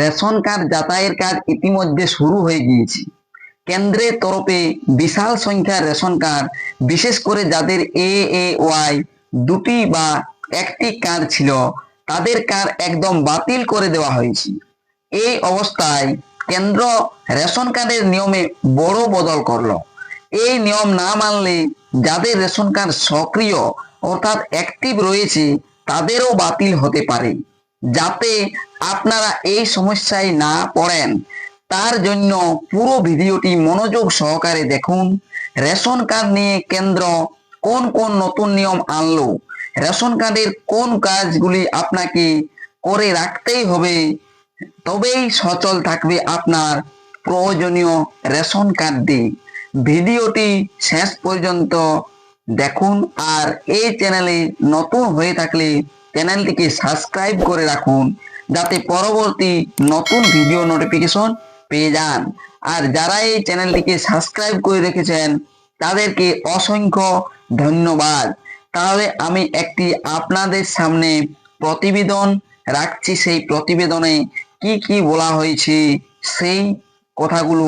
Ration card যাতায়ের কাজ ইতিমধ্যে শুরু হয়ে গিয়েছে। কেন্দ্রের তরফে বিশাল সংখ্যার রেশন কার্ড, বিশেষ করে যাদের এ এ ওয়াই দুটি বা একটি কার্ড ছিল, তাদের কার্ড একদম বাতিল করে দেওয়া হয়েছে। এই অবস্থায় কেন্দ্র রেশন কার্ডের নিয়মে বড় বদল করল। এই নিয়ম না মানলে যাদের রেশন কার্ড সক্রিয় অর্থাৎ অ্যাক্টিভ রয়েছে, তাদেরও বাতিল হতে পারে। যাতে আপনারা এই সমস্যায় না পড়েন। তার জন্য পুরো ভিডিওটি মনোযোগ সহকারে দেখুন। রেশন কার্ড নিয়ে কেন্দ্র কোন কোন নতুন নিয়ম আনলো? রেশন কার্ডের কোন কাজগুলি আপনাকে করে রাখতেই হবে? তবেই সচল থাকবে আপনার প্রয়োজনীয় রেশন কার্ড দিয়ে ভিডিওটি শেষ পর্যন্ত দেখুন আর এই চ্যানেলে নতুন হয়ে থাকলে চ্যানেলটিকে সাবস্ক্রাইব করে রাখুন, যাতে পরবর্তী নতুন ভিডিও নোটিফিকেশন পেয়ে যান। আর যারা এই চ্যানেলটিকে সাবস্ক্রাইব করে রেখেছেন, তাদেরকে অসংখ্য ধন্যবাদ। তাহলে আমি একটি আপনাদের সামনে প্রতিবেদন রাখছি। সেই প্রতিবেদনে কি কি বলা হয়েছে, সেই কথাগুলো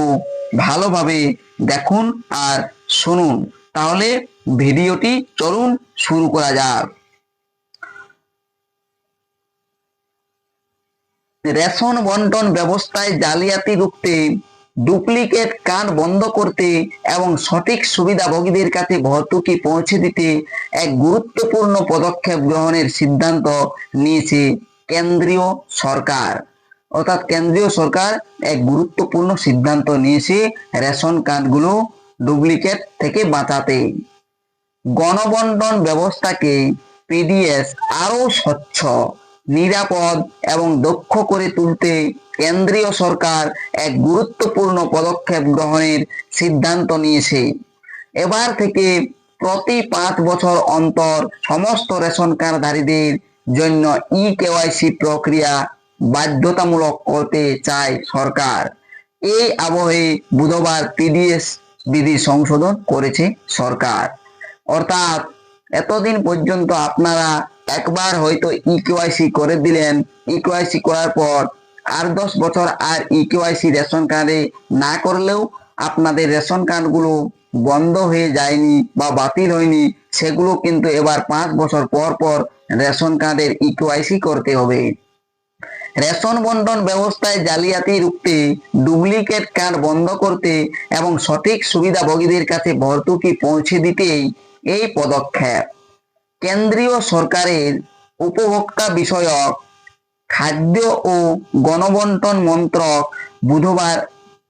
ভালোভাবে দেখুন আর শুনুন। তাহলে ভিডিওটি চলুন শুরু করা যাক। রেশন বন্টন ব্যবস্থায় জালিয়াতি রুখতে, ডুপ্লিকেট কার্ড বন্ধ করতে এবং সঠিক সুবিধাভোগীদের কাছে ভর্তুকি পৌঁছে দিতে এক গুরুত্বপূর্ণ পদক্ষেপ গ্রহণের সিদ্ধান্ত নিয়েছে কেন্দ্রীয় সরকার। অর্থাৎ কেন্দ্রীয় সরকার এক গুরুত্বপূর্ণ সিদ্ধান্ত নিয়েছে রেশন কার্ডগুলো ডুপ্লিকেট থেকে বাঁচাতে। গণবন্টন ব্যবস্থাকে পিডিএস আরও স্বচ্ছ নিরাপদ এবং দক্ষ করে তুলতে কেন্দ্রীয় সরকার এক গুরুত্বপূর্ণ পদক্ষেপ গ্রহণের সিদ্ধান্ত নিয়েছে। এবার থেকে প্রতি পাঁচ বছর অন্তর সমস্ত রেশন কার্ডধারীদের জন্য ই কেওয়াইসি প্রক্রিয়া বাধ্যতামূলক করতে চায় সরকার। এই আবহে বুধবার পিডিএস বিধি সংশোধন করেছে সরকার। অর্থাৎ এতদিন পর্যন্ত আপনারা একবার হয়তো ই কেওয়াইসি করে দিলেন। ই কেওয়াইসি করার পর আর দশ বছর আর ই কেওয়াইসি রেশন কার্ডে না করলেও আপনাদের রেশন কার্ডগুলো বন্ধ হয়ে যায়নি বা বাতিল হয়নি, সেগুলো কিন্তু এবার পাঁচ বছর পর পর রেশন কার্ডের ই কেওয়াইসি করতে হবে। রেশন বন্টন ব্যবস্থায় জালিয়াতি রুখতে, ডুপ্লিকেট কার্ড বন্ধ করতে এবং সঠিক সুবিধাভোগীদের কাছে ভর্তুকি পৌঁছে দিতেই এই পদক্ষেপ। কেন্দ্রীয় সরকারের উপভোক্তা বিষয়ক খাদ্য ও গণবন্টন মন্ত্রক বুধবার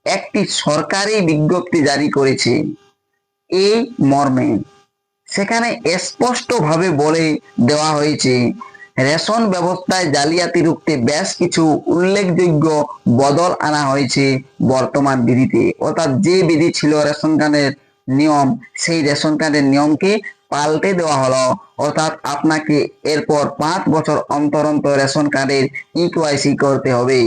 একটি সরকারি বিজ্ঞপ্তি জারি করেছে এই মর্মে। সেখানে স্পষ্টভাবে বলে দেওয়া হয়েছে, রেশন ব্যবস্থায় জালিয়াতি রুখতে বেশ কিছু উল্লেখযোগ্য বদল আনা হয়েছে বর্তমান বিধিতে। অর্থাৎ যে বিধি ছিল রেশন কার্ডের নিয়ম, সেই রেশন কার্ডের নিয়মকে পাল্টে দেওয়া হলো। অর্থাৎ আপনাকে এরপর পাঁচ বছর অন্তর অন্তর রেশন কার্ডের ইকেওয়াইসি করতে হবে।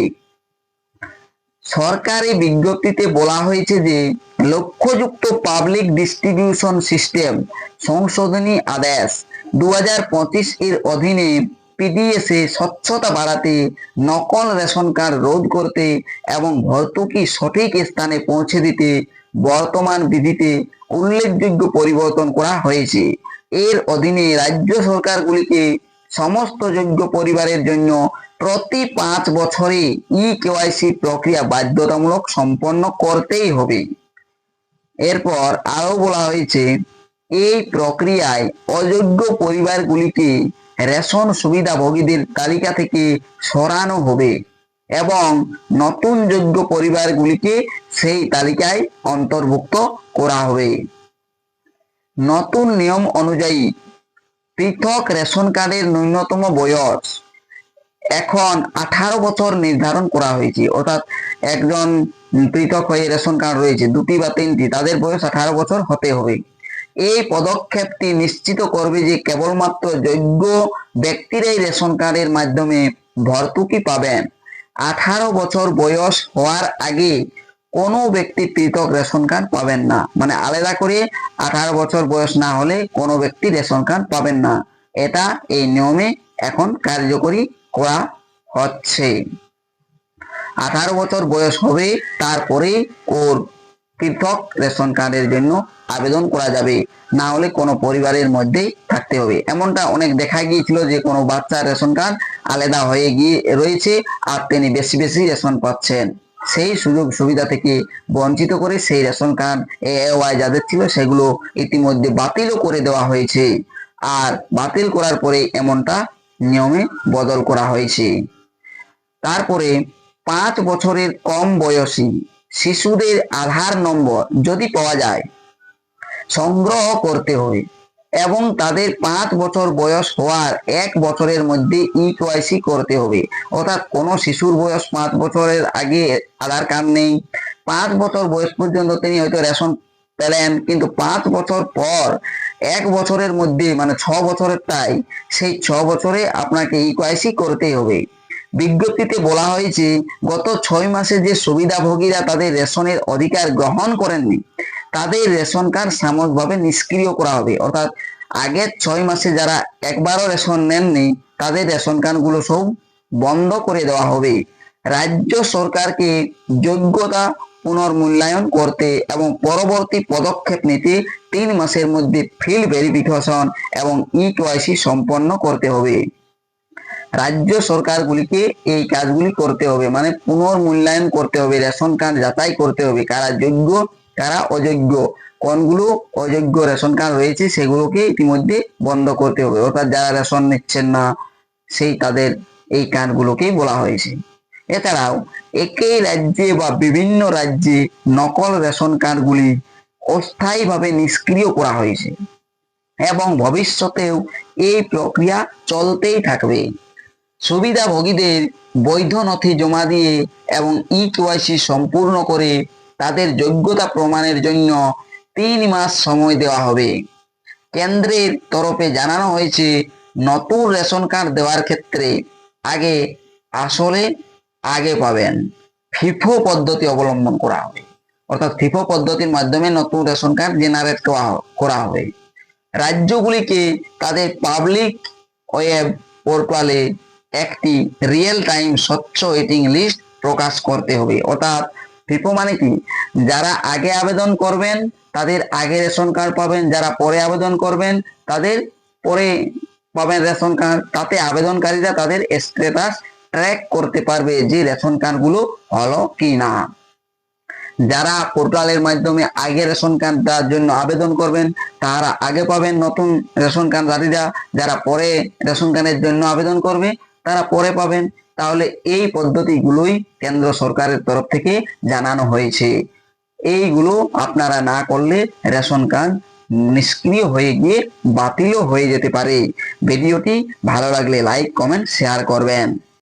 সরকারি বিজ্ঞপ্তিতে বলা হয়েছে যে, লক্ষ্যযুক্ত পাবলিক ডিস্ট্রিবিউশন সিস্টেম সংশোধনী আদেশ দু হাজার পঁচিশ এর অধীনে পিডিএসে স্বচ্ছতা বাড়াতে নকল রেশন কার্ড রোধ করতে এবং ভর্তুকি সঠিক স্থানে পৌঁছে দিতে বর্তমান বিধিতে উল্লেখযোগ্য পরিবর্তন করা হয়েছে। এর অধীনে রাজ্য সরকারগুলিকে সমস্ত যোগ্য পরিবারের জন্য প্রতি পাঁচ বছরে ই কেওয়াইসি প্রক্রিয়া বাধ্যতামূলক সম্পন্ন করতেই হবে। এরপর আরও বলা হয়েছে, এই প্রক্রিয়ায় অযোগ্য পরিবারগুলিকে রেশন সুবিধাভোগীদের তালিকা থেকে সরানো হবে। এবং নতুন যোগ্য পরিবারগুলিকে সেই তালিকায় অন্তর্ভুক্ত করা হবে। নতুন নিয়ম অনুযায়ী পৃথক রেশন কার্ডের ন্যূনতম বয়স এখন আঠারো বছর নির্ধারণ করা হয়েছে। অর্থাৎ একজন পৃথক হয়ে রেশন কার্ড রয়েছে, দুটি বা তিনটি, তাদের বয়স আঠারো বছর হতে হবে। এই পদক্ষেপটি নিশ্চিত করবে যে কেবলমাত্র যোগ্য ব্যক্তিরাই রেশন কার্ডের মাধ্যমে ভর্তুকি পাবেন। আঠারো বছর বয়স হওয়ার আগে কোনো ব্যক্তি পৃথক রেশন কার্ড পাবেন না। মানে আলাদা করে আঠারো বছর বয়স না হলে কোনো ব্যক্তি রেশন কার্ড পাবেন না। এটা এই নিয়মে এখন কার্যকরী করা হচ্ছে। আঠারো বছর বয়স হবে, তারপরে ওর পৃথক রেশন কার্ডের জন্য আবেদন করা যাবে। না হলে কোনো পরিবারের মধ্যেই থাকতে হবে। এমনটা অনেক দেখা গিয়েছিল যে কোনো বাচ্চার রেশন কার্ড আলাদা হয়ে গিয়ে রয়েছে আর তিনি বেশি বেশি রেশন পাচ্ছেন। সেই সুযোগ সুবিধা থেকে বঞ্চিত করে সেই রেশন কার্ড এ ওয়াই যাদের ছিল সেগুলো ইতিমধ্যে বাতিলও করে দেওয়া হয়েছে। আর বাতিল করার পরে এমনটা নিয়মে বদল করা হয়েছে। তারপরে পাঁচ বছরের কম বয়সী শিশুদের আধার নম্বর যদি পাওয়া যায়, সংগ্রহ করতে হবে এবং তাদের পাঁচ বছর বয়স হওয়ার এক বছরের মধ্যে ই কেওয়াইসি করতে হবে। অর্থাৎ কোনো শিশুর বয়স পাঁচ বছরের আগে আধার কার্ড নেই। পাঁচ বছর বয়স পর্যন্ত তিনি হয়তো রেশন পেলেন, কিন্তু পাঁচ বছর পর এক বছরের মধ্যে মানে ছ বছরের তাই সেই ছ বছরে আপনাকে ই কেওয়াইসি করতেই হবে। বিজ্ঞপ্তিতে বলা হয়েছে, গত ছয় মাসে যে সুবিধাভোগীরা তাদের রেশনের অধিকার গ্রহণ করেননি, তাদের রেশন কার্ড সাময়িকভাবে নিষ্ক্রিয় করা হবে। অর্থাৎ আগের ছয় মাসে যারা একবারও রেশন নেননি, তাদের রেশন কার্ডগুলো সব বন্ধ করে দেওয়া হবে। রাজ্য সরকারকে যোগ্যতা পুনর্মূল্যায়ন করতে এবং পরবর্তী পদক্ষেপ নিতে তিন মাসের মধ্যে ফিল্ড ভেরিফিকেশন এবং ই কেওয়াইসি সম্পন্ন করতে হবে। রাজ্য সরকারগুলিকে এই কাজগুলি করতে হবে মানে পুনর্মূল্যায়ন করতে হবে, রেশন কার্ড যাচাই করতে হবে, কারা যোগ্য, কারা অযোগ্য, কোনগুলো অযোগ্য রেশন কার্ড রয়েছে সেগুলোকে ইতিমধ্যে বন্ধ করতে হবে, অর্থাৎ যারা রেশন নিচ্ছেন না, সেই তাদের এই কার্ডগুলোকেই বলা হয়েছে। এছাড়াও একই রাজ্যে বা বিভিন্ন রাজ্যে নকল রেশন কার্ডগুলি অস্থায়ীভাবে নিষ্ক্রিয় করা হয়েছে এবং ভবিষ্যতেও এই প্রক্রিয়া চলতেই থাকবে। সুবিধাভোগীদের বৈধ নথি জমা দিয়ে এবং ই কেওয়াইসি সম্পূর্ণ করে তাদের যোগ্যতা প্রমাণের জন্য তিন মাস সময় দেওয়া হবে। কেন্দ্রের তরফে জানানো হয়েছে, নতুন রেশন কার্ড দেওয়ার ক্ষেত্রে আগে আসলে আগে পাবেন। ফিফো পদ্ধতি অবলম্বন করা হবে। অর্থাৎ ফিফো পদ্ধতির মাধ্যমে নতুন রেশন কার্ড জেনারেট করা হবে। রাজ্যগুলিকে তাদের পাবলিক ওয়েব পোর্টালে একটি রিয়েল টাইম স্বচ্ছ ওয়েটিং লিস্ট প্রকাশ করতে হবে। অর্থাৎ ফিফো মানে কি? যারা আগে আবেদন করবেন, তাদের আগে রেশন কার্ড পাবেন। যারা পরে আবেদন করবেন, তাদের পরে পাবেন রেশন কার্ড তাতে আবেদনকারীরা তাদের স্ট্যাটাস ট্র্যাক করতে পারবে যে রেশন কার্ডগুলো হলো কি না যারা পোর্টালের মাধ্যমে আগে রেশন কার্ড দেওয়ার জন্য আবেদন করবেন, তারা আগে পাবেন নতুন রেশন কার্ডধারীরা যারা পরে রেশন কার্ডের জন্য আবেদন করবে তারা পরে পাবেন। তাহলে এই পদ্ধতিগুলোই কেন্দ্র সরকারের তরফ থেকে জানানো হয়েছে। এইগুলো আপনারা না করলে রেশন কার্ড নিষ্ক্রিয় হয়ে গিয়ে বাতিলও হয়ে যেতে পারে। ভিডিওটি ভালো লাগলে লাইক, কমেন্ট, শেয়ার করবেন।